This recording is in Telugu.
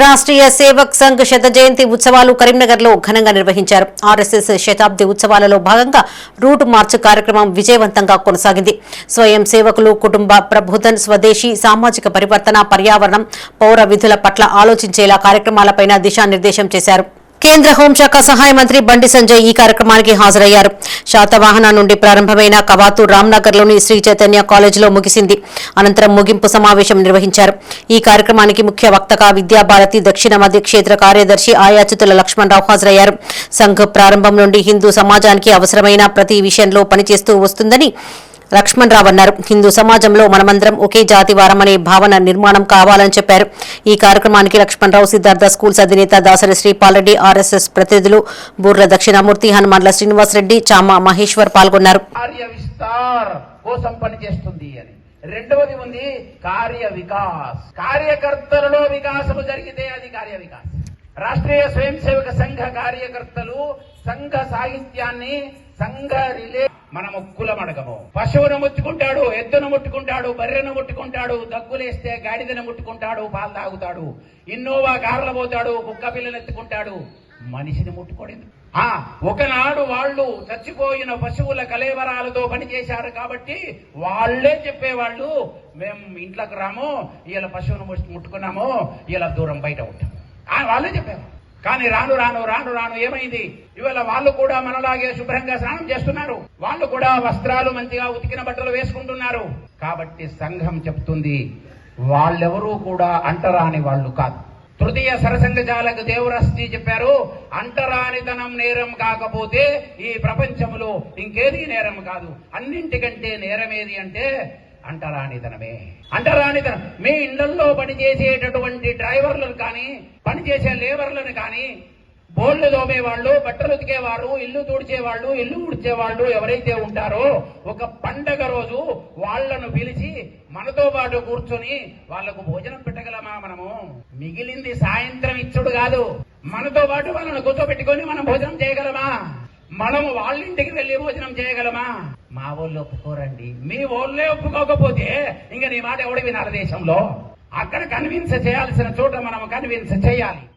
రాష్ట్రీయ సేవక్ సంఘ్ శత జయంతి ఉత్సవాలు కరీంనగర్లో ఘనంగా నిర్వహించారు. ఆర్ఎస్ఎస్ శతాబ్ది ఉత్సవాలలో భాగంగా రూట్ మార్చ్ కార్యక్రమం విజయవంతంగా కొనసాగింది. స్వయం సేవకులు కుటుంబ ప్రభుత్వం స్వదేశీ సామాజిక పరివర్తన పర్యావరణం పౌర విధుల పట్ల ఆలోచించేలా కార్యక్రమాలపై దిశానిర్దేశం చేశారు. కేంద్ర హోంశాఖ సహాయ మంత్రి బండి సంజయ్ ఈ కార్యక్రమానికి హాజరయ్యారు. శాతవాహన నుండి ప్రారంభమైన కవాతు రామ్నగర్లోని శ్రీ చైతన్య కాలేజీలో ముగిసింది. అనంతరం ముగింపు సమావేశం నిర్వహించారు. ఈ కార్యక్రమానికి ముఖ్య వక్తగా విద్యాభారతి దక్షిణ మధ్య క్షేత్ర కార్యదర్శి ఆయాచితుల లక్ష్మణరావు హాజరయ్యారు. సంఘ్ ప్రారంభం నుండి హిందూ సమాజానికి అవసరమైన ప్రతి విషయంలో పనిచేస్తూ వస్తుందని లక్ష్మణ్ రావు అన్నారు. హిందూ సమాజంలో మనమందరం ఒకే జాతి వారమనే భావన నిర్మాణం కావాలని చెప్పారు. ఈ కార్యక్రమానికి లక్ష్మణ్ రావు సిద్ధార్థ స్కూల్స్ అధినేత దాసరి శ్రీపాల్ రెడ్డి ఆర్ఎస్ఎస్ ప్రతినిధులు బూర్ల దక్షిణామూర్తి హనుమండ్ల శ్రీనివాసరెడ్డి చామ మహేశ్వర్ పాల్గొన్నారు. రెండవది ఉంది కార్య వికాస్. కార్యకర్తలలో వికాసము జరిగితే అది కార్య వికాస్. రాష్ట్రీయ స్వయం సేవక సంఘ కార్యకర్తలు సంఘ సాహిత్యాన్ని సంఘ రిలే మనము కులమడగము. పశువును ముట్టుకుంటాడు ఎద్దును ముట్టుకుంటాడు బర్రెను ముట్టుకుంటాడు దగ్గులేస్తే గాడిదను ముట్టుకుంటాడు పాలు తాగుతాడు. ఇన్నోవా కార్ల పోతాడు కుక్క పిల్లలు ఎత్తుకుంటాడు. మనిషిని ముట్టుకోలేదు ఆ ఒకనాడు వాళ్ళు చచ్చిపోయిన పశువుల కలేవరాలతో పనిచేశారు కాబట్టి వాళ్ళే చెప్పేవాళ్ళు మేము ఇంట్లోకి రాము ఇలా పశువును ముట్టుకున్నాము ఇలా దూరం బయట ఉంటాం. వాళ్ళే చెప్పారు. కానీ రాను రాను రాను రాను ఏమైంది? ఇవాళ వాళ్ళు కూడా మనలాగే శుభ్రంగా స్నానం చేస్తున్నారు. వాళ్ళు కూడా వస్త్రాలు మంచిగా ఉతికిన బట్టలు వేసుకుంటున్నారు. కాబట్టి సంఘం చెప్తుంది వాళ్ళెవరూ కూడా అంటరాని వాళ్ళు కాదు. తృతీయ సరసంగజాలకు దేవరస్తి చెప్పారు అంటరానితనం నేరం కాకపోతే ఈ ప్రపంచంలో ఇంకేది నేరం కాదు. అన్నింటికంటే నేరమేది అంటే అంటరానితనమే అంటరానితనం మీ ఇళ్ళలో పనిచేసేటటువంటి డ్రైవర్లను కానీ పనిచేసే లేబర్లను కానీ బోళ్ళు తోమేవాళ్ళు బట్టలు ఉతికేవారు ఇల్లు తుడిచేవాళ్ళు ఇల్లు ఉడిచేవాళ్ళు ఎవరైతే ఉంటారో ఒక పండగ రోజు వాళ్ళను పిలిచి మనతో పాటు కూర్చొని వాళ్ళకు భోజనం పెట్టగలమా మనము? మిగిలింది సాయంత్రం ఇచ్చుడు కాదు. మనతో పాటు వాళ్ళను కూర్చోబెట్టుకొని మనం భోజనం చేయగలమా? మనము వాళ్ళ ఇంటికి వెళ్ళి భోజనం చేయగలమా? మా వాళ్ళు ఒప్పుకోరండి. మీ వాళ్ళే ఒప్పుకోకపోతే ఇంకా నీ మాట ఎవడు వినాలి దేశంలో? అక్కడ కన్విన్స్ చేయాల్సిన చోట మనం కన్విన్స్ చేయాలి.